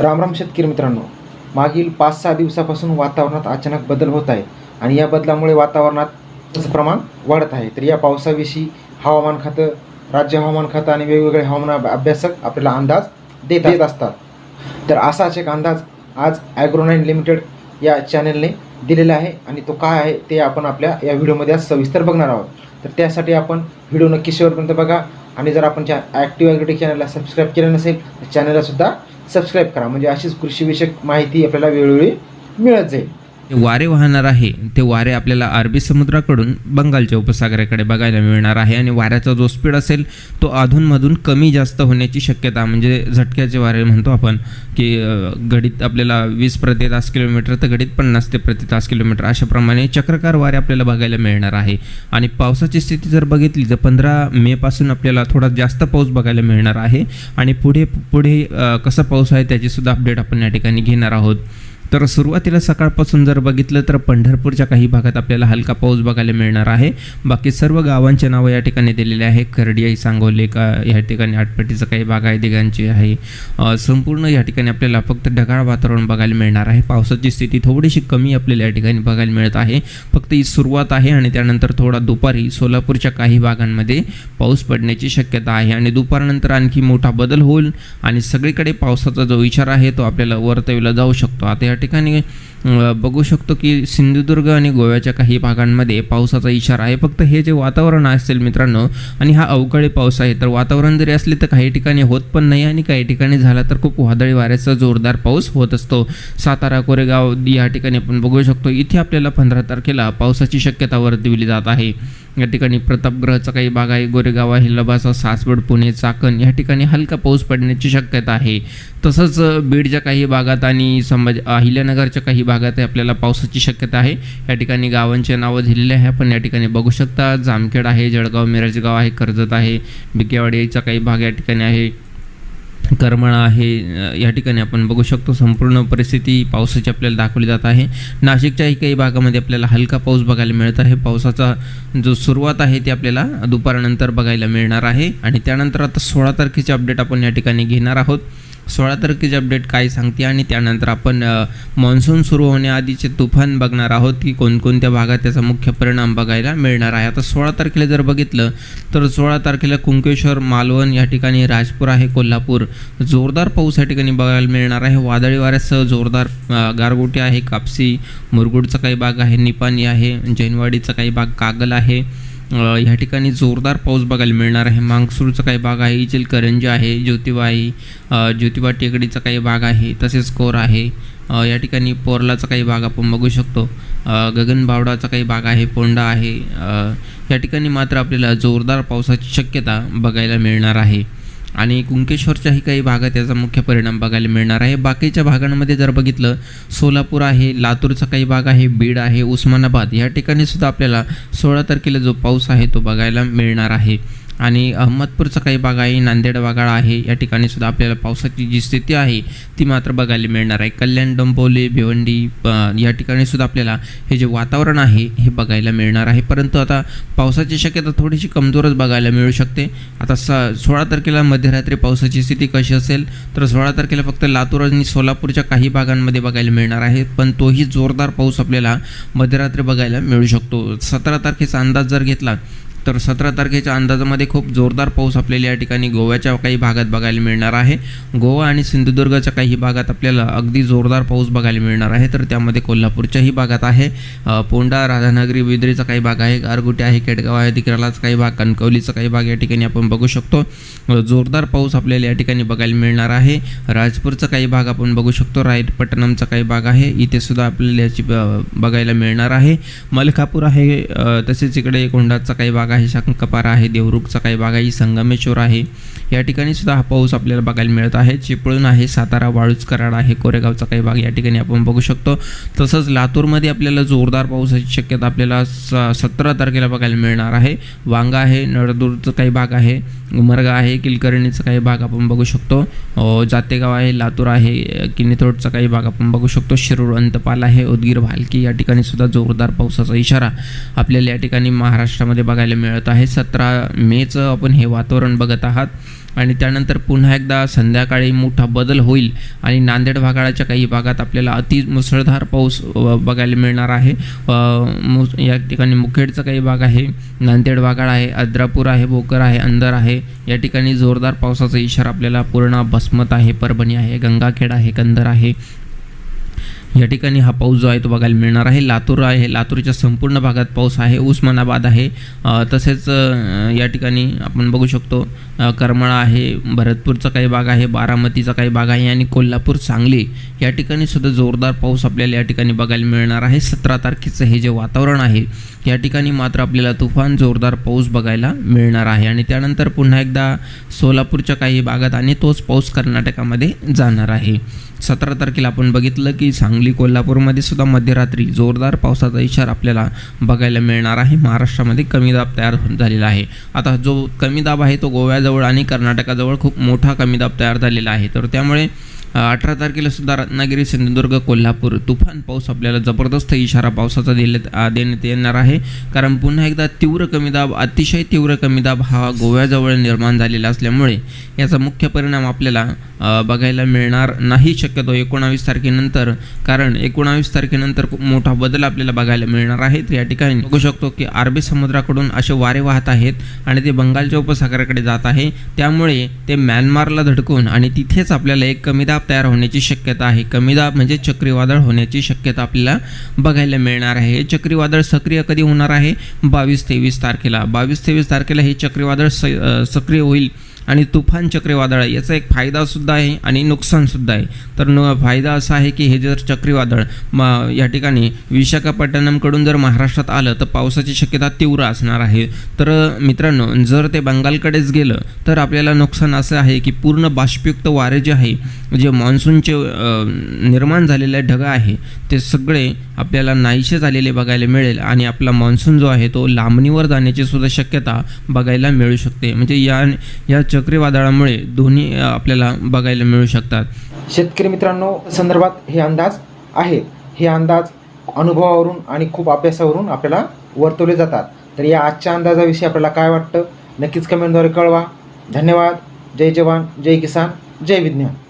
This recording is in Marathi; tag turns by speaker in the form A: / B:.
A: रामराम शेतकरी मित्रांनो. मागील पाच सहा दिवसापासून वातावरणात अचानक बदल होत आहेत आणि या बदलामुळे वातावरणात प्रमाण वाढत आहे. तर या पावसाविषयी हवामान खातं राज्य हवामान खातं आणि वेगवेगळे हवामान अभ- अभ्यासक आपल्याला अंदाज देत देत असतात. तर असाच एक अंदाज आज ॲग्रोनाईन लिमिटेड या चॅनलने दिलेला आहे आणि तो काय आहे ते आपण आपल्या या व्हिडिओमध्ये आज सविस्तर बघणार आहोत. तर त्यासाठी आपण व्हिडिओ नक्की शेवटपर्यंत बघा आणि जर आपण चॅ ॲक्टिव्ह ॲग्रिटेक चॅनलला सबस्क्राईब केलं नसेल तर चॅनलला सुद्धा सबस्क्राईब करा. म्हणजे अशीच कृषीविषयक माहिती आपल्याला वेळोवेळी मिळत जाईल.
B: वारे वाहणार आहे ते वारे आपल्याला अरबी समुद्राकडून बंगालच्या उपसागराकडे बघायला मिळणार आहे आणि वाऱ्याचा जो स्पीड असेल तो अधूनमधून कमी जास्त होण्याची शक्यता म्हणजे झटक्याचे वारे म्हणतो आपण की घडीत आपल्याला वीस प्रति तास किलोमीटर तर घडीत पन्नास ते प्रति तास किलोमीटर अशाप्रमाणे चक्रकार वारे आपल्याला बघायला मिळणार आहे. आणि पावसाची स्थिती जर बघितली तर पंधरा मेपासून आपल्याला थोडा जास्त पाऊस बघायला मिळणार आहे. आणि पुढे पुढे कसा पाऊस आहे त्याचीसुद्धा अपडेट आपण या ठिकाणी घेणार आहोत. तर सुरुवातीला सकाळपासून जर बघितलं तर पंढरपूरच्या काही भागात आपल्याला हलका पाऊस बघायला मिळणार आहे. बाकी सर्व गावांचे नावं या ठिकाणी दिलेले आहे खर्डियाई सांगोले का या ठिकाणी आटपटीचं काही भाग आहे दिघांची आहे. संपूर्ण या ठिकाणी आपल्याला फक्त ढगाळ वातावरण बघायला मिळणार आहे. पावसाची स्थिती थोडीशी कमी आपल्याला या ठिकाणी बघायला मिळत आहे. फक्त ही सुरुवात आहे आणि त्यानंतर थोडा दुपारी सोलापूरच्या काही भागांमध्ये पाऊस पडण्याची शक्यता आहे. आणि दुपारनंतर आणखी मोठा बदल होईल आणि सगळीकडे पावसाचा जो विचार आहे तो आपल्याला वर्तविला जाऊ शकतो. आता या ठिकाणी बघू शकतो की सिंधुदुर्ग आणि गोव्याच्या काही भागांमध्ये पावसाचा इशारा आहे. फक्त हे जे वातावरण असेल मित्रांनो आणि हा अवकाळी पाऊस आहे तर वातावरण जरी असले तर काही ठिकाणी होत पण नाही आणि काही ठिकाणी झाला तर खूप वादळी वाऱ्याचा जोरदार पाऊस होत असतो. सातारा कोरेगाव या ठिकाणी आपण बघू शकतो. इथे आपल्याला पंधरा तारखेला पावसाची शक्यता वर्तविली जात आहे. या ठिकाणी प्रतापगृहाचा काही भाग आहे. गोरेगाव आहे लबासा सासवड पुणे चाकण या ठिकाणी हलका पाऊस पडण्याची शक्यता आहे. तसंच बीडच्या काही भागात आणि संभाजी अहिल्यानगरच्या काही भागात आपल्याला पावसाची शक्यता आहे. या ठिकाणी गावांचे नावं दिलेले आहे आपण या ठिकाणी बघू शकता जामखेड आहे जळगाव मिरजगाव आहे कर्जत आहे बिकेवाडीचा काही भाग या ठिकाणी आहे. करमळा आहे या ठिकाणी आपण बघू शकतो संपूर्ण परिस्थिती पावसाची आपल्याला दाखवली जात आहे. नाशिकच्याही काही भागामध्ये आपल्याला हलका पाऊस बघायला मिळत आहे. पावसाचा जो सुरुवात आहे ती आपल्याला दुपारनंतर बघायला मिळणार आहे. आणि त्यानंतर आता सोळा तारखेचे अपडेट आपण या ठिकाणी घेणार आहोत. सोळा तारखेची अपडेट काय सांगते आणि त्यानंतर आपण मान्सून सुरू होण्याआधीचे तुफान बघणार आहोत की कोणकोणत्या भागात त्याचा मुख्य परिणाम बघायला मिळणार आहे. आता सोळा तारखेला जर बघितलं तर सोळा तारखेला कुंकेश्वर मालवण या ठिकाणी राजपूर आहे कोल्हापूर. जोरदार पाऊस या ठिकाणी बघायला मिळणार आहे. वादळी वाऱ्यासह जोरदार गारगोटी आहे कापसी मुरगुडचा काही भाग आहे निपाणी आहे जैनवाडीचा काही भाग कागल आहे. ह्या ठिकाणी जोरदार पाऊस बघायला मिळणार आहे. मांगसूरचा काही भाग आहे इचलकरंजी आहे ज्योतिबाई आहे ज्योतिबा टेकडीचा काही भाग आहे तसेच कोर आहे. या ठिकाणी पोरलाचा काही भाग आपण बघू शकतो. गगनबावडाचा काही भाग आहे पोंडा आहे. या ठिकाणी मात्र आपल्याला जोरदार पावसाची शक्यता बघायला मिळणार आहे. आणि कुंकेश्वरच्याही काही भागात याचा मुख्य परिणाम बघायला मिळणार आहे. बाकीच्या भागांमध्ये जर बघितलं सोलापूर आहे लातूरचा काही भाग आहे बीड आहे उस्मानाबाद या ठिकाणी सुद्धा आपल्याला सोळा तारखेला जो पाऊस आहे तो बघायला मिळणार आहे. आणि अहमदपूरचा काही भाग आहे नांदेड वागाळा आहे या ठिकाणी सुद्धा आपल्याला पावसाची जी स्थिती आहे ती मात्र बघायला मिळणार आहे. कल्याण डंबोली भिवंडी या ठिकाणी सुद्धा आपल्याला हे जे वातावरण आहे हे बघायला मिळणार आहे. परंतु आता पावसाची शक्यता थोडीशी कमजोरच बघायला मिळू शकते. आता स सोळा तारखेला मध्यरात्री पावसाची स्थिती कशी असेल तर सोळा तारखेला फक्त लातूर आणि सोलापूरच्या काही भागांमध्ये बघायला मिळणार आहे. पण तोही जोरदार पाऊस आपल्याला मध्यरात्री बघायला मिळू शकतो. सतरा तारखेचा अंदाज जर घेतला तर सतरा तारखेच्या अंदाजामध्ये खूप जोरदार पाऊस आपल्याला या ठिकाणी गोव्याच्या काही भागात बघायला मिळणार आहे. गोवा आणि सिंधुदुर्गच्या काही भागात आपल्याला अगदी जोरदार पाऊस बघायला मिळणार आहे. तर त्यामध्ये कोल्हापूरच्याही भागात आहे. पोंडा राधानगरी विद्रीचा काही भाग आहे. गारगुटे आहे केडगाव आहे तिकरालाच काही भाग कणकवलीचा काही भाग या ठिकाणी आपण बघू शकतो. जोरदार पाऊस आपल्याला या ठिकाणी बघायला मिळणार आहे. राजपूरचा काही भाग आपण बघू शकतो. रायपट्टणमचा काही भाग आहे. इथे सुद्धा आपल्याला याची ब- बघायला मिळणार आहे. मलकापूर आहे तसेच इकडे कोंडाचा काही भाग आहे. शंकपारा आहे देवरुखचा काही भाग आहे संगमेश्वर आहे. या ठिकाणी सुद्धा हा पाऊस आपल्याला बघायला मिळत आहे. चिपळूण आहे सातारा वाळूच कराड आहे कोरेगावचा काही भाग या ठिकाणी आपण बघू शकतो. तसंच लातूरमध्ये आपल्याला जोरदार पावसाची शक्यता आपल्याला स सतरा तारखेला बघायला मिळणार आहे. वांगा आहे नळदूरचा काही भाग आहे उमरगा आहे किलकर्णीचा काही भाग आपण बघू शकतो. जातेगाव आहे लातूर आहे किनीथोडचा काही भाग आपण बघू शकतो. शिरूर अंतपाल आहे उदगीर भालकी या ठिकाणी सुद्धा जोरदार पावसाचा इशारा आपल्याला या ठिकाणी महाराष्ट्रामध्ये बघायला मिळतो मिळत आहे. सतरा मेचं आपण हे वातावरण बघत आहात. आणि त्यानंतर पुन्हा एकदा संध्याकाळी मोठा बदल होईल. आणि नांदेड भागाच्या काही भागात आपल्याला अति मुसळधार पाऊस बघायला मिळणार आहे. मु- या ठिकाणी मुखेडचा काही भाग आहे. नांदेड वाघाड आहे अद्रापूर आहे भोकर आहे अंदर आहे. या ठिकाणी जोरदार पावसाचा इशारा आपल्याला पूर्ण बसमत आहे परभणी आहे गंगाखेड आहे कंदर आहे. या ठिकाणी हा पाऊस जो आहे तो बघायला मिळणार आहे. लातूर आहे लातूरच्या संपूर्ण भागात पाऊस आहे. उस्मानाबाद आहे. तसेच या ठिकाणी आपण बघू शकतो करमाळा आहे भरतपूरचा काही भाग आहे बारामतीचा काही भाग आहे आणि कोल्हापूर सांगली या ठिकाणी सुद्धा जोरदार पाऊस आपल्याला या ठिकाणी बघायला मिळणार आहे. सतरा तारखेचं हे जे वातावरण आहे या ठिकाणी मात्र आपल्याला तुफान जोरदार पाऊस बघायला मिळणार आहे. आणि त्यानंतर पुन्हा एकदा सोलापूरच्या काही भागात आणि तोच पाऊस कर्नाटकामध्ये जाणार आहे. सतरा तारखेला आपण बघितलं की सांगली कोल्हापूरमध्ये सुद्धा मध्यरात्री जोरदार पावसाचा इशारा आपल्याला बघायला मिळणार आहे. महाराष्ट्रामध्ये कमी दाब तयार होत झालेला आहे. आता जो कमी दाब आहे तो गोव्याजवळ आणि कर्नाटकाजवळ खूप मोठा कमी दाब तयार झालेला आहे. तर त्यामुळे अठरा तारखेला सुद्धा रत्नागिरी सिंधुदुर्ग कोल्हापूर तुफान पाऊस आपल्याला जबरदस्त इशारा पावसाचा देण्यात देण्यात येणार आहे. कारण पुन्हा एकदा तीव्र कमी दाब अतिशय तीव्र कमी दाब हा गोव्याजवळ निर्माण झालेला असल्यामुळे याचा मुख्य परिणाम आपल्याला बघायला मिळणार नाही शक्यतो एकोणावीस तारखेनंतर. कारण एकोणावीस तारखेनंतर खूप मोठा बदल आपल्याला बघायला मिळणार आहे. या ठिकाणी बघू शकतो की अरबी समुद्राकडून असे वारे वाहत आहेत आणि ते बंगालच्या उपसागराकडे जात आहे. त्यामुळे ते म्यानमारला धडकून आणि तिथेच आपल्याला एक कमी दाब तयार होण्याची शक्यता आहे. कमी दाब म्हणजे चक्रीवादळ होण्याची शक्यता आपल्याला बघायला मिळणार आहे. हे चक्रीवादळ सक्रिय कधी होणार आहे? बावीस तेवीस तारखेला. बावीस तेवीस तारखेला हे चक्रीवादळ स सक्रिय होईल. आणि तुफान चक्रीवादळ आहे. याचा एक फायदासुद्धा आहे आणि नुकसानसुद्धा आहे. तर न फायदा असा आहे की हे जर चक्रीवादळ म या ठिकाणी विशाखापट्टणमकडून जर महाराष्ट्रात आलं तर पावसाची शक्यता तीव्र असणार आहे. तर मित्रांनो जर ते बंगालकडेच गेलं तर आपल्याला नुकसान असं आहे की पूर्ण बाष्पयुक्त वारे जे आहे जे मान्सूनचे निर्माण झालेले ढग आहे ते सगळे आपल्याला नाहीसे झालेले बघायला मिळेल आणि आपला मान्सून जो आहे तो लांबणीवर जाण्याची सुद्धा शक्यता बघायला मिळू शकते. म्हणजे या या चक्रीवादळामुळे दोन्ही आपल्याला बघायला मिळू शकतात.
A: शेतकरी मित्रांनो संदर्भात हे अंदाज आहेत हे अंदाज अनुभवावरून आणि खूप अभ्यासावरून आपल्याला वर्तवले जातात. तर या आजच्या अंदाजाविषयी आपल्याला काय वाटतं? नक्कीच कमेंटद्वारे कळवा. धन्यवाद. जय जवान. जय किसान. जय विज्ञान.